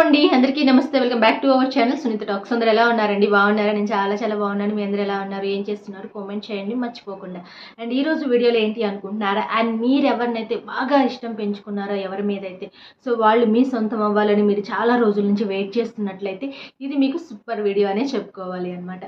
అండి అందరికీ నమస్తే. Welcome back to our channel. Sunitha talks. అందరు ఎలా ఉన్నారండి? బాగున్నారా? నేను చాలా చాలా బాగున్నాను. మీ అందరూ ఎలా ఉన్నారు? ఏం చేస్తున్నారు? కామెంట్ చేయండి మర్చిపోకుండా. అండ్ ఈ రోజు వీడియోలో ఏంటి అనుకుంటున్నారా? అండ్ మీరు ఎవరినైతే బాగా ఇష్టం పెంచుకున్నారో ఎవరి మీద అయితే సో వాళ్ళు మీ సొంతం అవ్వాలని మీరు చాలా రోజుల నుంచి వెయిట్ చేస్తున్నట్లయితే ఇది మీకు సూపర్ వీడియో అనే చెప్పుకోవాలి అనమాట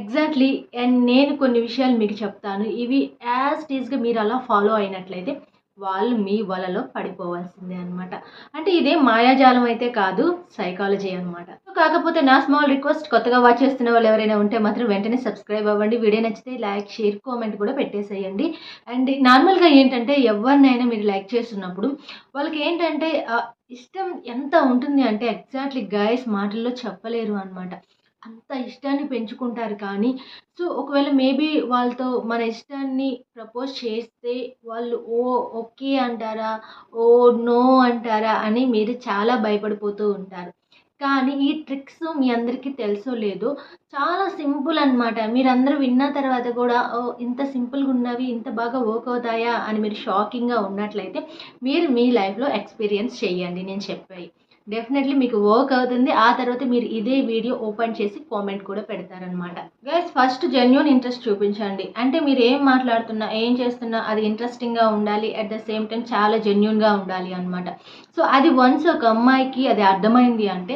ఎగ్జాక్ట్లీ అండ్ నేను కొన్ని విషయాలు మీకు చెప్తాను. ఇవి యాజ్ టీజ్గా మీరు అలా ఫాలో అయినట్లయితే వాళ్ళు మీ వలలో పడిపోవాల్సిందే అనమాట అంటే ఇదే మాయాజాలం అయితే కాదు సైకాలజీ అనమాట కాకపోతే నా స్మాల్ రిక్వెస్ట్ కొత్తగా వాచ్ చేస్తున్న వాళ్ళు ఎవరైనా ఉంటే మాత్రం వెంటనే సబ్స్క్రైబ్ అవ్వండి. వీడియో నచ్చితే లైక్ షేర్ కామెంట్ కూడా పెట్టేసేయండి. అండ్ నార్మల్గా ఏంటంటే ఎవరినైనా మీరు లైక్ చేస్తున్నప్పుడు వాళ్ళకి ఏంటంటే ఇష్టం ఎంత ఉంటుంది అంటే ఎగ్జాక్ట్లీ గాయస్ మాటల్లో చెప్పలేరు అనమాట అంత ఇష్టాన్ని పెంచుకుంటారు కానీ సో ఒకవేళ మేబీ వాళ్ళతో మన ఇష్టాన్ని ప్రపోజ్ చేస్తే వాళ్ళు ఓ ఓకే అంటారా ఓ నో అంటారా అని మీరు చాలా భయపడిపోతూ ఉంటారు. కానీ ఈ ట్రిక్స్ మీ అందరికీ తెలుసో లేదో చాలా సింపుల్ అనమాట మీరందరూ విన్న తర్వాత కూడా ఓ ఇంత సింపుల్గా ఉన్నవి ఇంత బాగా వర్క్ అవుతాయా అని మీరు షాకింగ్గా ఉన్నట్లయితే మీరు మీ లైఫ్లో ఎక్స్పీరియన్స్ చేయండి నేను చెప్పాయి డెఫినెట్లీ మీకు వర్క్ అవుతుంది. ఆ తర్వాత మీరు ఇదే వీడియో ఓపెన్ చేసి కామెంట్ కూడా పెడతారనమాట గైస్ ఫస్ట్ జెన్యున్ ఇంట్రెస్ట్ చూపించండి. అంటే మీరు ఏం మాట్లాడుతున్నా ఏం చేస్తున్నా అది ఇంట్రెస్టింగ్గా ఉండాలి. అట్ ద సేమ్ టైం చాలా జెన్యున్గా ఉండాలి అనమాట సో అది వన్స్ ఒక అమ్మాయికి అది అర్థమైంది అంటే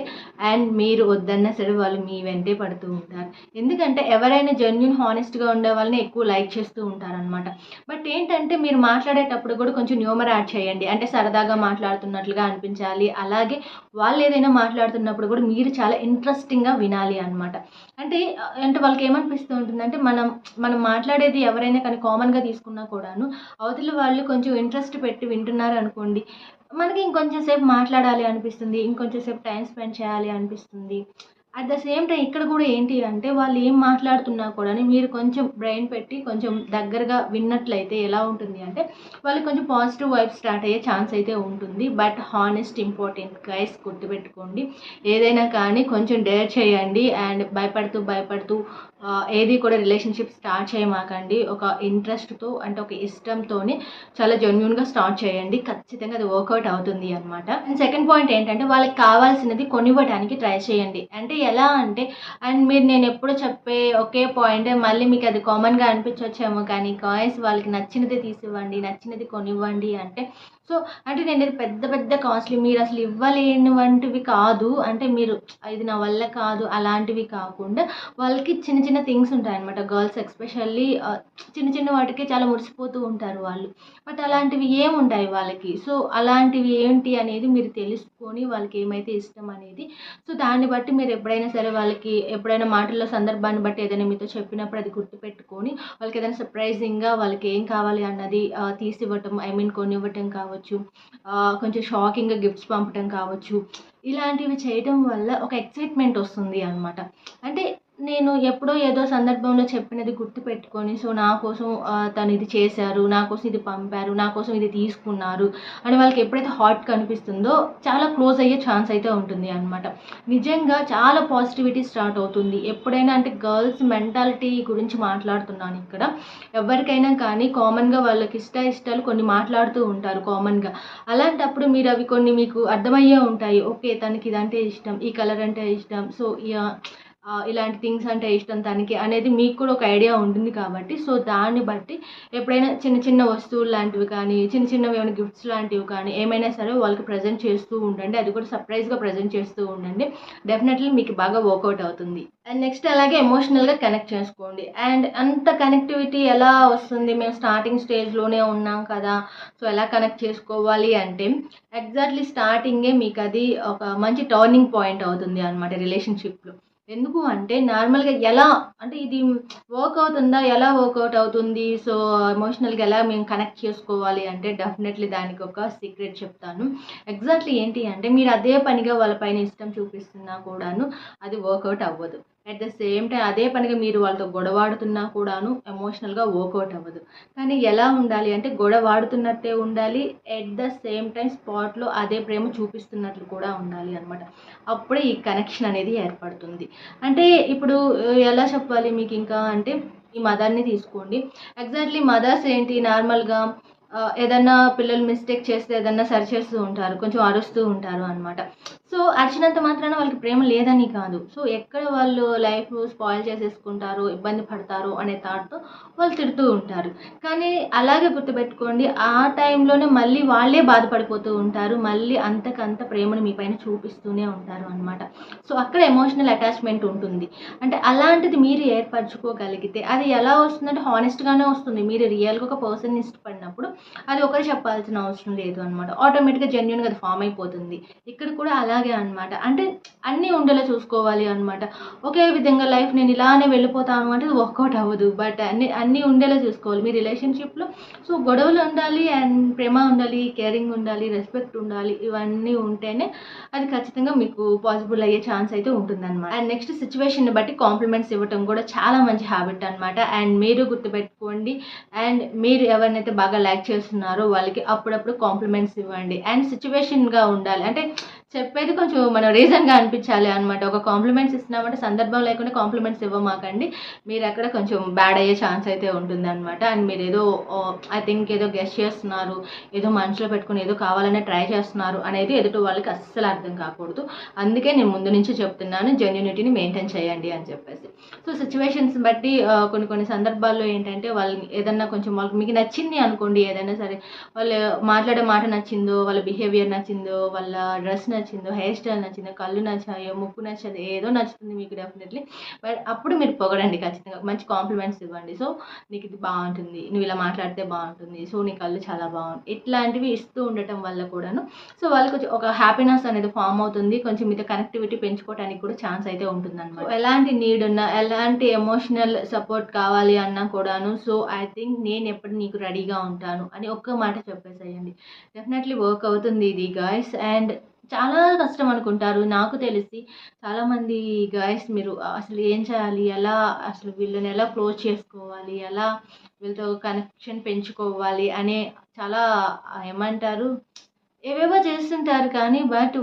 అండ్ మీరు వద్దన్నా సరే వాళ్ళు మీ వెంటే పడుతూ ఉంటారు. ఎందుకంటే ఎవరైనా జెన్యున్ హానెస్ట్గా ఉండే వాళ్ళని ఎక్కువ లైక్ చేస్తూ ఉంటారనమాట బట్ ఏంటంటే మీరు మాట్లాడేటప్పుడు కూడా కొంచెం న్యూమర్ యాడ్ చేయండి. అంటే సరదాగా మాట్లాడుతున్నట్లుగా అనిపించాలి. అలాగే వాళ్ళు ఏదైనా మాట్లాడుతున్నప్పుడు కూడా మీరు చాలా ఇంట్రెస్టింగ్గా వినాలి అనమాట అంటే అంటే వాళ్ళకి ఏమనిపిస్తూ ఉంటుందంటే మనం మనం మాట్లాడేది ఎవరైనా కానీ కామన్గా తీసుకున్నా కూడాను అవతల వాళ్ళు కొంచెం ఇంట్రెస్ట్ పెట్టి వింటున్నారు అనుకోండి మనకి ఇంకొంచెం సేపు మాట్లాడాలి అనిపిస్తుంది ఇంకొంచెం సేపు టైం స్పెండ్ చేయాలి అనిపిస్తుంది. అట్ ద సేమ్ టైం ఇక్కడ కూడా ఏంటి అంటే వాళ్ళు ఏం మాట్లాడుతున్నా కూడా మీరు కొంచెం బ్రెయిన్ పెట్టి కొంచెం దగ్గరగా విన్నట్లయితే ఎలా ఉంటుంది అంటే వాళ్ళకి కొంచెం పాజిటివ్ వైబ్ స్టార్ట్ అయ్యే ఛాన్స్ అయితే ఉంటుంది. బట్ హానెస్ట్ ఇంపార్టెంట్ గైస్ గుర్తుపెట్టుకోండి. ఏదైనా కానీ కొంచెం డేర్ చేయండి. అండ్ భయపడుతూ భయపడుతూ ఏది కూడా రిలేషన్షిప్ స్టార్ట్ చేయమాకండి. ఒక ఇంట్రెస్ట్తో అంటే ఒక ఇష్టంతోనే చాలా జెన్యున్గా స్టార్ట్ చేయండి. ఖచ్చితంగా అది వర్కౌట్ అవుతుంది అనమాట అండ్ సెకండ్ పాయింట్ ఏంటంటే వాళ్ళకి కావాల్సినది కొనివ్వడానికి ట్రై చేయండి. అంటే ఎలా అంటే అండ్ మీరు నేను ఎప్పుడు చెప్పే ఒకే పాయింట్ మళ్ళీ మీకు అది కామన్గా అనిపించవచ్చేమో కానీ కాయిన్స్ వాళ్ళకి నచ్చినది తీసివ్వండి నచ్చినది కొనివ్వండి అంటే సో అంటే నేను ఇది పెద్ద పెద్ద కాస్ట్లీ మీరు అసలు ఇవ్వలేనివంటివి కాదు. అంటే మీరు ఇది నా వల్ల కాదు అలాంటివి కాకుండా వాళ్ళకి చిన్న చిన్న థింగ్స్ ఉంటాయన్నమాట. గర్ల్స్ ఎక్స్పెషల్లీ చిన్న చిన్న వాటికి చాలా మురిసిపోతూ ఉంటారు వాళ్ళు. బట్ అలాంటివి ఏముంటాయి వాళ్ళకి? సో అలాంటివి ఏంటి అనేది మీరు తెలుసుకొని వాళ్ళకి ఏమైతే ఇష్టం అనేది సో దాన్ని బట్టి మీరు ఎప్పుడైనా సరే వాళ్ళకి ఎప్పుడైనా మాటల్లో సందర్భాన్ని బట్టి ఏదైనా మీతో చెప్పినప్పుడు అది గుర్తుపెట్టుకొని వాళ్ళకి ఏదైనా సర్ప్రైజింగ్గా వాళ్ళకి ఏం కావాలి అన్నది తీసివ్వటం ఐ మీన్ కొనివ్వటం కావచ్చు కావచ్చు కొంచెం షాకింగ్గా గిఫ్ట్స్ పంపటం కావచ్చు ఇలాంటివి చేయటం వల్ల ఒక ఎక్సైట్మెంట్ వస్తుంది అనమాట అంటే నేను ఎప్పుడో ఏదో సందర్భంలో చెప్పినది గుర్తుపెట్టుకొని సో నా కోసం తను ఇది చేశారు నా కోసం ఇది పంపారు నా కోసం ఇది తీసుకున్నారు అని వాళ్ళకి ఎప్పుడైతే హాట్ కనిపిస్తుందో చాలా క్లోజ్ అయ్యే ఛాన్స్ అయితే ఉంటుంది అనమాట నిజంగా చాలా పాజిటివిటీ స్టార్ట్ అవుతుంది. ఎప్పుడైనా అంటే గర్ల్స్ మెంటాలిటీ గురించి మాట్లాడుతున్నాను ఇక్కడ. ఎవరికైనా కానీ కామన్గా వాళ్ళకి ఇష్ట ఇష్టాలు కొన్ని మాట్లాడుతూ ఉంటారు కామన్గా అలాంటప్పుడు మీరు అవి కొన్ని మీకు అర్థమయ్యే ఉంటాయి. ఓకే తనకి ఇదంటే ఇష్టం ఈ కలర్ అంటే ఇష్టం సో ఆ, ఇలాంటి థింగ్స్ అంటే ఇష్టం తనకి అనేది మీకు కూడా ఒక ఐడియా ఉంటుంది కాబట్టి సో దాన్ని బట్టి ఎప్పుడైనా చిన్న చిన్న వస్తువులు లాంటివి కానీ చిన్న చిన్నవి ఏమైనా గిఫ్ట్స్ లాంటివి కానీ ఏమైనా సరే వాళ్ళకి ప్రజెంట్ చేస్తూ ఉండండి. అది కూడా సర్ప్రైజ్గా ప్రజెంట్ చేస్తూ ఉండండి. డెఫినెట్లీ మీకు బాగా వర్కౌట్ అవుతుంది. అండ్ నెక్స్ట్ అలాగే ఎమోషనల్గా కనెక్ట్ చేసుకోండి. అండ్ అంత కనెక్టివిటీ ఎలా వస్తుంది? మేము స్టార్టింగ్ స్టేజ్లోనే ఉన్నాం కదా సో ఎలా కనెక్ట్ చేసుకోవాలి అంటే ఎగ్జాక్ట్లీ స్టార్టింగే మీకు అది ఒక మంచి టర్నింగ్ పాయింట్ అవుతుంది అనమాట రిలేషన్షిప్లో ఎందుకు అంటే నార్మల్గా ఎలా అంటే ఇది వర్క్ అవుతుందా ఎలా వర్కౌట్ అవుతుంది? సో ఎమోషనల్గా ఎలా మేము కనెక్ట్ చేసుకోవాలి అంటే డెఫినెట్లీ దానికి ఒక సీక్రెట్ చెప్తాను. ఎగ్జాక్ట్లీ ఏంటి అంటే మీరు అదే పనిగా వాళ్ళ పైన ఇష్టం చూపిస్తున్నా కూడాను అది వర్కౌట్ అవ్వదు. అట్ ద సేమ్ టైం అదే పనిగా మీరు వాళ్ళతో గొడవాడుతున్నా కూడాను ఎమోషనల్గా వర్కౌట్ అవ్వదు. కానీ ఎలా ఉండాలి అంటే గొడవాడుతున్నట్టే ఉండాలి ఎట్ ద సేమ్ టైం స్పాట్లో అదే ప్రేమ చూపిస్తున్నట్లు కూడా ఉండాలి అనమాట అప్పుడే ఈ కనెక్షన్ అనేది ఏర్పడుతుంది. అంటే ఇప్పుడు ఎలా చెప్పాలి మీకు ఇంకా అంటే ఈ మదర్ని తీసుకోండి. ఎగ్జాక్ట్లీ మదర్స్ ఏంటి? నార్మల్గా ఏదన్నా పిల్లలు మిస్టేక్ చేస్తే ఏదన్నా సరి చేస్తూ ఉంటారు కొంచెం అరుస్తూ ఉంటారు అనమాట సో అరిచినంత మాత్రాన వాళ్ళకి ప్రేమ లేదని కాదు. సో ఎక్కడ వాళ్ళు లైఫ్ స్పాయిల్ చేసేసుకుంటారు ఇబ్బంది పడతారు అనే థాట్తో వాళ్ళు తిడుతూ ఉంటారు. కానీ అలాగే గుర్తుపెట్టుకోండి ఆ టైంలోనే మళ్ళీ వాళ్ళే బాధపడిపోతూ ఉంటారు. మళ్ళీ అంతకంత ప్రేమను మీ పైన చూపిస్తూనే ఉంటారు అనమాట సో అక్కడ ఎమోషనల్ అటాచ్మెంట్ ఉంటుంది. అంటే అలాంటిది మీరు ఏర్పరచుకోగలిగితే అది ఎలా వస్తుందంటే హానెస్ట్గానే వస్తుంది. మీరు రియల్గా ఒక పర్సన్ ఇష్టపడినప్పుడు అది ఒకరు చెప్పాల్సిన అవసరం లేదు అనమాట ఆటోమేటిక్గా జెన్యున్గా అది ఫామ్ అయిపోతుంది. ఇక్కడ కూడా అలా అలాగే అనమాట అంటే అన్నీ ఉండేలా చూసుకోవాలి అనమాట ఒకే విధంగా లైఫ్ నేను ఇలానే వెళ్ళిపోతాను అంటే వర్కౌట్ అవ్వదు. బట్ అన్ని అన్నీ ఉండేలా చూసుకోవాలి. మీ రిలేషన్షిప్లో సో గొడవలు ఉండాలి అండ్ ప్రేమ ఉండాలి కేరింగ్ ఉండాలి రెస్పెక్ట్ ఉండాలి ఇవన్నీ ఉంటేనే అది ఖచ్చితంగా మీకు పాసిబుల్ అయ్యే ఛాన్స్ అయితే ఉంటుందన్నమాట. అండ్ నెక్స్ట్ సిచ్యువేషన్ని బట్టి కాంప్లిమెంట్స్ ఇవ్వటం కూడా చాలా మంచి హ్యాబిట్ అనమాట అండ్ మీరు గుర్తుపెట్టుకోండి. అండ్ మీరు ఎవరినైతే బాగా లైక్ చేస్తున్నారో వాళ్ళకి అప్పుడప్పుడు కాంప్లిమెంట్స్ ఇవ్వండి. అండ్ సిచ్యువేషన్గా ఉండాలి. అంటే చెప్పేది కొంచెం మనం రీజన్గా అనిపించాలి అనమాట ఒక కాంప్లిమెంట్స్ ఇస్తున్నామంటే సందర్భం లేకుండా కాంప్లిమెంట్స్ ఇవ్వమాకండి. మీరు అక్కడ కొంచెం బ్యాడ్ అయ్యే ఛాన్స్ అయితే ఉంటుంది అనమాట అండ్ మీరు ఏదో ఐ థింక్ ఏదో గెస్ట్ చేస్తున్నారు ఏదో మనసులో పెట్టుకుని ఏదో కావాలనే ట్రై చేస్తున్నారు అనేది ఎదుటి వాళ్ళకి అస్సలు అర్థం కాకూడదు. అందుకే నేను ముందు నుంచి చెప్తున్నాను జెన్యునిటీని మెయింటైన్ చేయండి అని చెప్పేసి. సో సిచ్యువేషన్స్ బట్టి కొన్ని కొన్ని సందర్భాల్లో ఏంటంటే వాళ్ళని ఏదన్నా కొంచెం వాళ్ళకి మీకు నచ్చింది అనుకోండి ఏదైనా సరే వాళ్ళు మాట్లాడే మాట నచ్చిందో వాళ్ళ బిహేవియర్ నచ్చిందో వాళ్ళ డ్రెస్ నచ్చిందో హెయిర్ స్టైల్ నచ్చిందో కళ్ళు నచ్చాయో ముక్కు నచ్చదు ఏదో నచ్చుతుంది మీకు డెఫినెట్లీ బట్ అప్పుడు మీరు పొగడండి ఖచ్చితంగా. మంచి కాంప్లిమెంట్స్ ఇవ్వండి. సో నీకు ఇది బాగుంటుంది. నువ్వు ఇలా మాట్లాడితే బాగుంటుంది. సో నీ కళ్ళు చాలా బాగుంటుంది ఇట్లాంటివి ఇస్తూ ఉండటం వల్ల కూడాను. సో వాళ్ళకి కొంచెం ఒక హ్యాపీనెస్ అనేది ఫామ్ అవుతుంది. కొంచెం మీతో కనెక్టివిటీ పెంచుకోవడానికి కూడా ఛాన్స్ అయితే ఉంటుంది అనమాట ఎలాంటి నీడ్ ఉన్నా ఎలాంటి ఎమోషనల్ సపోర్ట్ కావాలి అన్నా కూడాను. సో ఐ థింక్ నేను ఎప్పుడు నీకు రెడీగా ఉంటాను అని ఒక్క మాట చెప్పేసేయండి. డెఫినెట్లీ వర్క్ అవుతుంది ఇది గాయస్ అండ్ చాలా కష్టం అనుకుంటారు. నాకు తెలిసి చాలామంది గాయస్ మీరు అసలు ఏం చేయాలి? ఎలా అసలు వీళ్ళని ఎలా క్లోజ్ చేసుకోవాలి? ఎలా వీళ్ళతో కనెక్షన్ పెంచుకోవాలి? అనే చాలా ఏమంటారు? ఏవేవో చేస్తుంటారు కానీ బట్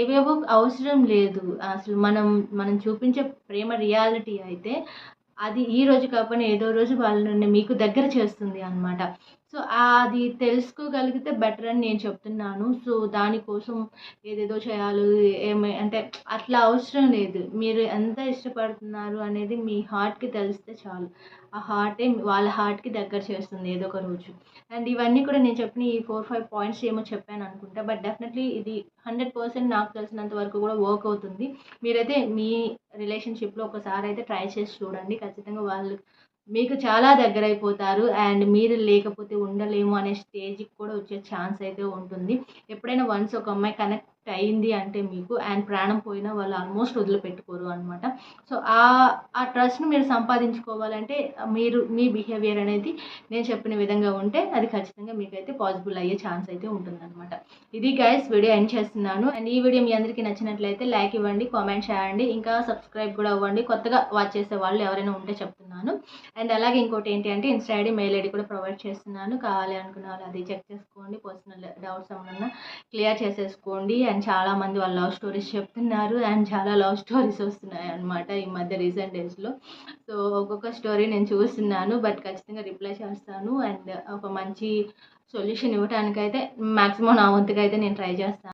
ఏవేవో అవసరం లేదు. అసలు మనం మనం చూపించే ప్రేమ రియాలిటీ అయితే అది ఈ రోజు కాకపోయినా ఏదో రోజు వాళ్ళని మీకు దగ్గర చేస్తుంది అన్నమాట. సో అది తెలుసుకోగలిగితే బెటర్ అని నేను చెప్తున్నాను. సో దానికోసం ఏదేదో చేయాలి ఏమై అంటే అట్లా అవసరం లేదు. మీరు ఎంత ఇష్టపడుతున్నారు అనేది మీ హార్ట్కి తెలిస్తే చాలు. ఆ హార్టే వాళ్ళ హార్ట్కి దగ్గర చేస్తుంది ఏదో ఒక రోజు. అండ్ ఇవన్నీ కూడా నేను చెప్పిన ఈ ఫోర్ ఫైవ్ పాయింట్స్ ఏమో చెప్పాను అనుకుంటా. బట్ డెఫినెట్లీ ఇది హండ్రెడ్ పర్సెంట్ నాకు తెలిసినంత వరకు కూడా వర్క్ అవుతుంది. మీరైతే మీ రిలేషన్షిప్లో ఒకసారి అయితే ట్రై చేసి చూడండి. ఖచ్చితంగా వాళ్ళు మీకు చాలా దగ్గర అయిపోతారు అండ్ మీరు లేకపోతే ఉండలేము అనే స్టేజ్కి కూడా వచ్చే ఛాన్స్ అయితే ఉంటుంది. ఎప్పుడైనా వన్స్ ఒక అమ్మాయి కనెక్ట్ అయింది అంటే మీకు అండ్ ప్రాణం పోయినా వాళ్ళు ఆల్మోస్ట్ వదిలిపెట్టుకోరు అనమాట సో ఆ ఆ ట్రస్ట్ని మీరు సంపాదించుకోవాలంటే మీరు మీ బిహేవియర్ అనేది నేను చెప్పిన విధంగా ఉంటే అది ఖచ్చితంగా మీకైతే పాసిబుల్ అయ్యే ఛాన్స్ అయితే ఉంటుందన్నమాట. ఇది గైస్ వీడియో ఎండ్ చేస్తున్నాను. అండ్ ఈ వీడియో మీ అందరికీ నచ్చినట్లయితే లైక్ ఇవ్వండి కామెంట్ చేయండి. ఇంకా సబ్స్క్రైబ్ కూడా అవ్వండి. కొత్తగా వాచ్ చేసే వాళ్ళు ఎవరైనా ఉంటే చెప్తున్నారు చేస్తున్నాను. అండ్ అలాగే ఇంకోటి ఏంటి అంటే ఇన్స్టా ఐడి మెయిల్ ఐడి కూడా ప్రొవైడ్ చేస్తున్నాను. కావాలి అనుకున్న వాళ్ళు అది చెక్ చేసుకోండి. పర్సనల్ డౌట్స్ ఏమన్నా క్లియర్ చేసేసుకోండి. అండ్ చాలా మంది వాళ్ళ లవ్ స్టోరీస్ చెప్తున్నారు. అండ్ చాలా లవ్ స్టోరీస్ వస్తున్నాయి అనమాట ఈ మధ్య రీసెంట్ డేస్లో సో ఒక్కొక్క స్టోరీ నేను చూస్తున్నాను. బట్ ఖచ్చితంగా రిప్లై చేస్తాను. అండ్ ఒక మంచి సొల్యూషన్ ఇవ్వడానికైతే మ్యాక్సిమం నా వంతుగా అయితే నేను ట్రై చేస్తాను.